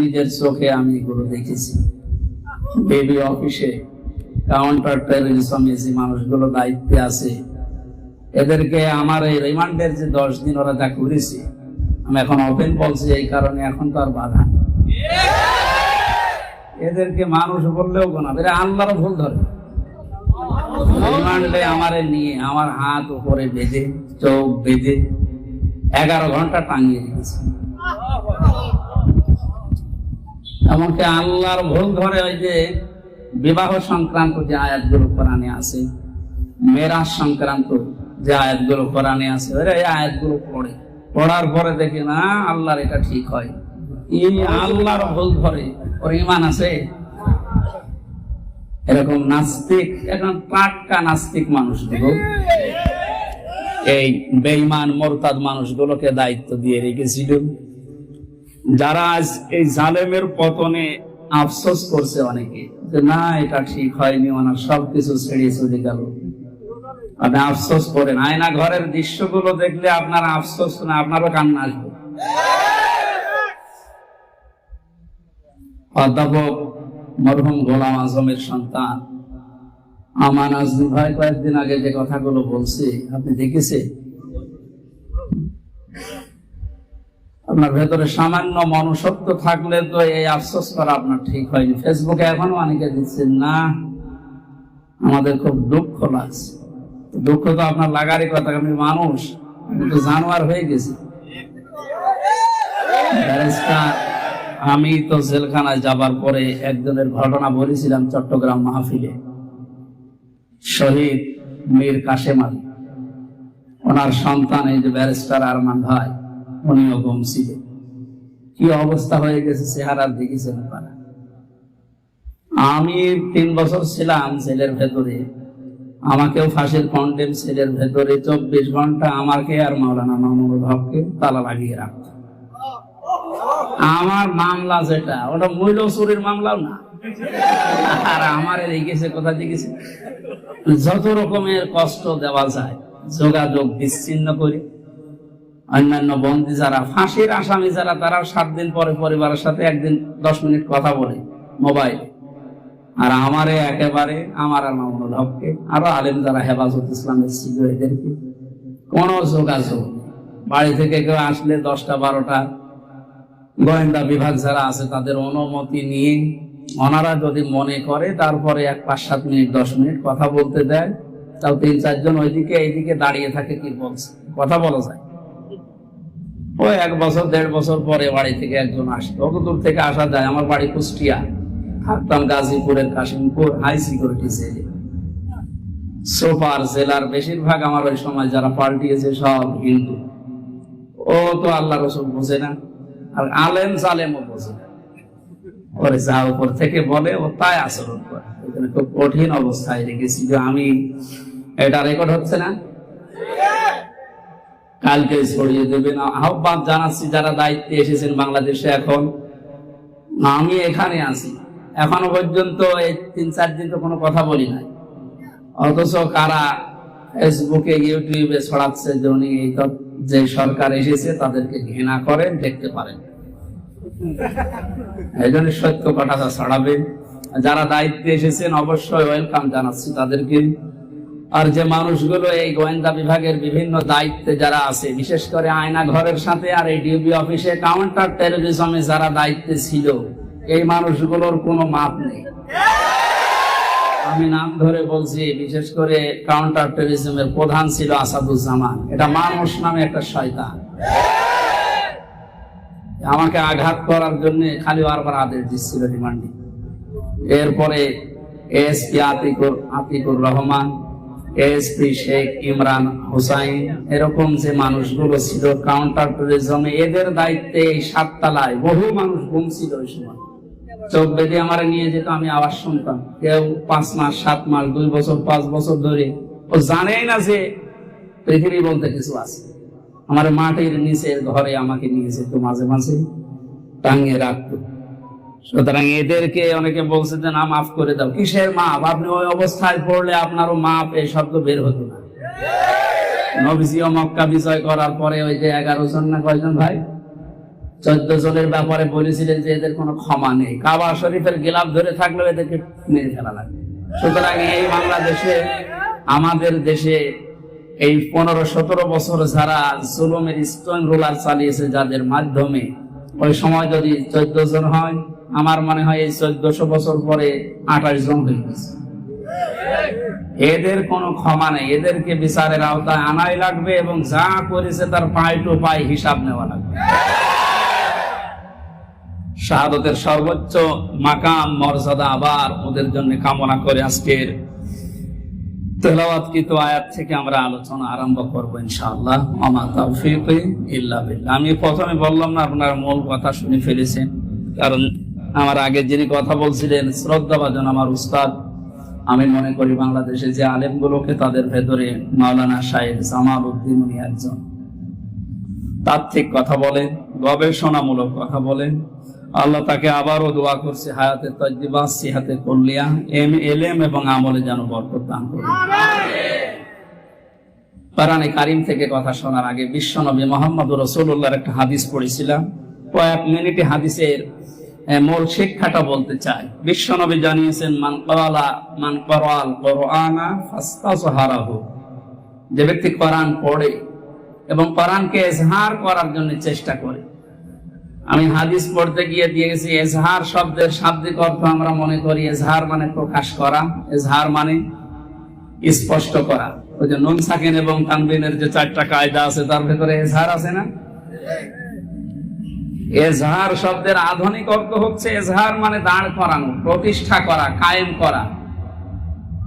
নিজের চোখে আমি এগুলো দেখেছি। বেবি অফিসে কাউন্টার টেরোরিজমে যে মানুষগুলো দায়িত্বে আছে, এদেরকে আমার এই রিমান্ডের যে দশ দিন ওরা যা করেছে, আমি এখন ওপেন বলছি, এই কারণে এখন তো আর বাধা এদেরকে মানুষ বললেও গোনা এরা আল্লাহরও ভুল ধরে। রিমান্ডে আমারে নিয়ে আমার হাত উপরে বেঁধে, চোখ বেঁধে এগারো ঘণ্টা টাঙিয়ে রেখেছে। এমনকি আল্লাহর ভুল ধরে ওই যে বিবাহ সংক্রান্ত যে আয়াতগুলো কোরআনে আছে, মেরাজ সংক্রান্ত যে আয়াতগুলো কোরআনে আছে এই আয়াতগুলো পড়ে। পড়ার পরে দেখি, না, আল্লাহর এটা ঠিক হয়। এই আল্লাহর ভুল ধরে ওর ইমান আছে? এরকম নাস্তিক এখন টাটকা নাস্তিক মানুষগুলো এই বেঈমান, মোরতাদ মানুষগুলোকে দায়িত্ব দিয়ে রেখেছিল। যারা আজ এই জালেমের পতনে আফসোস করছে অনেকে, যে না, এটা ঠিক হয়নি, ওনার সবকিছু ছেড়ে চলে গেল। আপনি আফসোস করেন। আয়না ঘরের দৃশ্যগুলো দেখলে আপনার আফসোস না, আপনারও কান্না আসবে। অধ্যাপক মরহুম গোলাম আজমের সন্তান। আমান আজমি ভাই কয়েকদিন আগে যে কথাগুলো বলছে, আপনি দেখেছেন? আপনার ভেতরে সামান্য মনুষ্যত্ব থাকলে তো এই আফসোস করা আপনার ঠিক হয়নি। ফেসবুকে এখনও অনেকে দিচ্ছেন না, আমাদের খুব দুঃখ লাগছে। দুঃখ তো আপনার লাগারই কথা আমি মানুষ জানোয়ার হয়ে গেছি। আমি তো জেলখানায় যাবার পরে একজনের ঘটনা বলেছিলাম চট্টগ্রাম মাহফিলে। শহীদ মীর কাশেম আলী। ওনার সন্তান এই যে ব্যারিস্টার আরমান ভাই। গম ছিলেন কি অবস্থা হয়ে গেছে চেহারা দেখেছেন আপনারা আমি তিন বছর ছিলাম জেলের ভেতরে। আমাকেও ফাঁসির কন্ডেম সেলের ভেতরে। চব্বিশ ঘণ্টা আমাকে আর মাওলানা মামুনুল হককে তালা লাগিয়ে রাখত। আমার মামলা যেটা, ওটা মূল্য চুরির মামলাও না। আর আমার রেখেছে কোথা দেখেছে? যত রকমের কষ্ট দেওয়া যায়, যোগাযোগ বিচ্ছিন্ন করে। অন্যান্য বন্দী যারা, ফাঁসির আসামি যারা, তারা সাত দিন পরে পরিবারের সাথে একদিন দশ মিনিট কথা বলে মোবাইলে। আর আমারে একেবারে, আমার আর আরও আলেম যারা হেফাজত ইসলামের ছিল কোনো যোগাযোগ বাড়ি থেকে কেউ আসলে দশটা, বারোটা গোয়েন্দা বিভাগ যারা আছে, তাদের অনুমতি নিয়ে ওনারা যদি মনে করে, তারপরে এক, পাঁচ, সাত মিনিট, দশ মিনিট কথা বলতে দেয়, তাও তিন, চারজন ওইদিকে, এইদিকে দাঁড়িয়ে থাকে কি বলছে, কথা বলা যায়। ওই এক বছর, দেড় বছর পরে বাড়ি থেকে একজন আসতো অত দূর থেকে আসা যায়। আমার বাড়ি কুষ্টিয়া থাকতাম গাজীপুরের কাশিমপুর হাই সিকিউরিটি জেলে সোফার জেলার বেশিরভাগ আমার ওই সময় যারা পাল্টিয়েছে সব হিন্দু। ও তো আল্লাহ রসুল বোঝে না। আর আলেম সালেমও বোঝে না। ওরে যা উপর থেকে বলে, ও তাই আচরণ করে। খুব কঠিন অবস্থায় রেখেছি যে আমি, এটা রেকর্ড হচ্ছে না? কালকে ছড়িয়ে দেবেন আহ্বান জানাচ্ছি যারা দায়িত্বে এসেছেন বাংলাদেশে এখন। আমি এখানে আছি। এখনও পর্যন্ত এই তিন, চার দিন তো কোনো কথা বলি নাই। অথচ কারা ফেসবুকে, ইউটিউবে ছড়াচ্ছে যে উনি এই যে সরকার এসেছে, তাদেরকে ঘৃণা করেন, দেখতে পারেন। এই জন্য সত্য কথাটা ছড়াবেন। যারা দায়িত্বে এসেছেন, অবশ্যই ওয়েলকাম জানাচ্ছি তাদেরকে। আর যে মানুষগুলো এই গোয়েন্দা বিভাগের বিভিন্ন দায়িত্বে যারা আছে, বিশেষ করে আয়না ঘরের সাথে আর এই ডিউবি অফিসে কাউন্টার টেরোরিজমে যারা দায়িত্বে ছিল, এই মানুষগুলোর কোনো মাপ নেই। আমি নাম ধরে বলছি, বিশেষ করে কাউন্টার টেরোরিজমের প্রধান ছিল আসাদুজ্জামান। এটা মানুষ নামে একটা শয়তান। আমাকে আঘাত করার জন্য খালি বারবার আদেশ দিচ্ছিল রিমান্ডে। এরপরে এসপি আতিকুর আতিকুর রহমান এসপি আমার নিয়ে যেত, আমি শুনতাম। কেউ পাঁচ মাস, সাত মাস, দুই বছর, পাঁচ বছর ধরে। ও জানেই না যে পৃথিবী বলতে কিছু আছে। আমার মাটির নিচের ঘরে আমাকে নিয়ে যেত মাঝে মাঝে, টাঙিয়ে রাখতো। সুতরাং এদেরকে অনেকে বলছে যে, না, মাফ করে দাও। কিসের মাপ? আপনি ওই অবস্থায় পড়লে আপনারও মাপ, এই শব্দ বের হতো না। নবীজিও বিজয় করার পরে ওই যে এগারো জন না কয়জন ভাই? চোদ্দ জনের ব্যাপারে বলেছিলেন যে, এদের কোনো ক্ষমা নেই। কাবা শরীফের গিলাপ ধরে থাকলেও এদেরকে মেরে ফেলা লাগবে সুতরাং এই বাংলাদেশে, আমাদের দেশে এই পনেরো সতেরো বছর যারা জুলুমের স্টোন রোলার চালিয়েছে, যাদের মাধ্যমে ওই সময় যদি চোদ্দ জন হয় আমার মনে হয় এই চোদ্দশো বছর পরে আঠাশ জন হয়ে গেছে। এদের কোনো ক্ষমা নেই। এদেরকে বিচারের আওতায় আনাই লাগবে এবং যা করেছে তার পাই টু পাই হিসাব নেওয়া লাগবে। শাহাদতের সর্বোচ্চ মাকাম, মর্যাদা আবার ওদের জন্য কামনা করে আজকের তেলাওয়াতকৃত আয়াত থেকে আমরা আলোচনা আরম্ভ করব ইনশাআল্লাহ। আমা তৌফিক ইল্লা বিল্লাহ। আমি প্রথমে বললাম না, আপনার মূল কথা শুনে ফেলেছেন। কারণ আমার আগে যিনি কথা বলছিলেন শ্রদ্ধাভাজন আমার উস্তাদ আমি মনে করি বাংলাদেশে যে আলেমগুলোকে তাদের ভেতরে মাওলানা সাহেব জামাল উদ্দিন উনি একজন। তাত্ত্বিক কথা বলেন গবেষণামূলক কথা বলেন। আল্লাহ তাকে আবারও দোয়া করছে হায়াতে তজ্জিবা সিহাতে কল্লিয়া এম এলেম এবং আমলে যেন বরকত দান করুন। কোরআনে কারিম থেকে কথা শোনার আগে বিশ্বনবী মোহাম্মদ রসুল্লাহর একটা হাদিস পড়েছিলাম। কয়েক মিনিটে হাদিসের মূল শিক্ষাটা বলতে চাই। বিশ্বনবী জানিয়েছেন, মান করালা মান করাল কোরআনা যে ব্যক্তি কোরআন পড়ে এবং কোরআনকে এজহার করার জন্য চেষ্টা করে। আমি হাদিস পড়তে গিয়ে দিয়ে গেছি এজহার শব্দের শাব্দিক অর্থ আমরা মনে করি, এজহার মানে প্রকাশ করা, এজহার মানে স্পষ্ট করা। ওই যে নুন সাকিন এবং তানবিনের যে চারটা কায়দা আছে, তার ভেতরে এজহার আছে না? এজহার শব্দের আধুনিক অর্থ হচ্ছে এজহার মানে দাঁড় করানো, প্রতিষ্ঠা করা, কায়েম করা।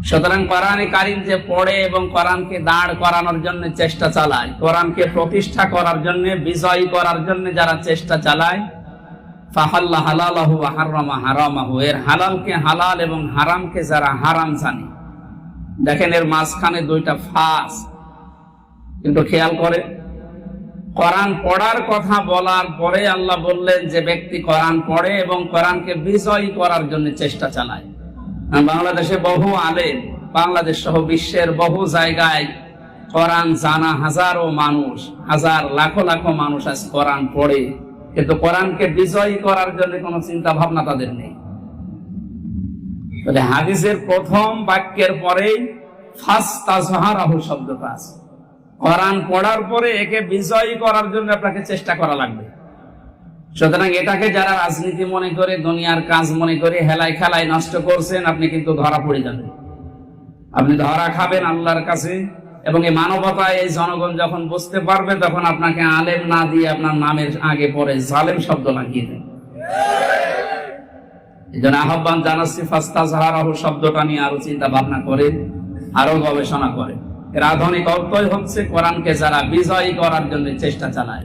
সুতরাং কোরআনে কারিম যে পড়ে এবং কোরআনকে দাঁড় করানোর জন্য চেষ্টা চালায়, কোরআনকে প্রতিষ্ঠা করার জন্য, বিজয়ী করার জন্য যারা চেষ্টা চালায়, ফাহাল্লা হালালাহু ওয়া হাররামা হারামাহু, এর হালালকে হালাল এবং হারামকে যারা হারাম জানে। দেখেন এর মাঝখানে দুইটা ফাস। কিন্তু খেয়াল করে কোরআন পড়ার কথা বলার পরে আল্লাহ বললেন যে ব্যক্তি কোরআন পড়ে এবং কোরআনকে বিজয়ী করার জন্য চেষ্টা চালায়। বাংলাদেশে বহু আলেম, বাংলাদেশ সহ বিশ্বের বহু জায়গায় কোরআন জানা হাজারো মানুষ, হাজার লাখো লাখো মানুষ আজ কোরআন পড়ে। কিন্তু কোরআনকে বিজয়ী করার জন্য কোনো চিন্তা ভাবনা তাদের নেই। হাদিসের প্রথম বাক্যের পরেই ফাস্তাজহারাহু শব্দটা আছে। কোরআন পড়ার পরে একে বিজয়ী করার জন্য আপনাকে চেষ্টা করা লাগবে। সুতরাং এটাকে যারা রাজনীতি মনে করে, দুনিয়ার কাজ মনে করে, হেলাই খেলাই নষ্ট করছেন, আপনি কিন্তু ধরা পড়ে যাবেন। আপনি ধরা খাবেন আল্লাহর কাছে এবং এই মানবতায় এই জনগণ যখন বুঝতে পারবে, তখন আপনাকে আলেম না দিয়ে আপনার নামের আগে পরে জালেম শব্দ লাগিয়ে দেন এই জন্য আহ্বান জানাচ্ছি ফাস্তা জাহারাহু শব্দটা নিয়ে আরও চিন্তা ভাবনা করে, আরও গবেষণা করে। এর আধুনিক অর্থই হচ্ছে কোরআনকে যারা বিজয়ী করার জন্য চেষ্টা চালায়।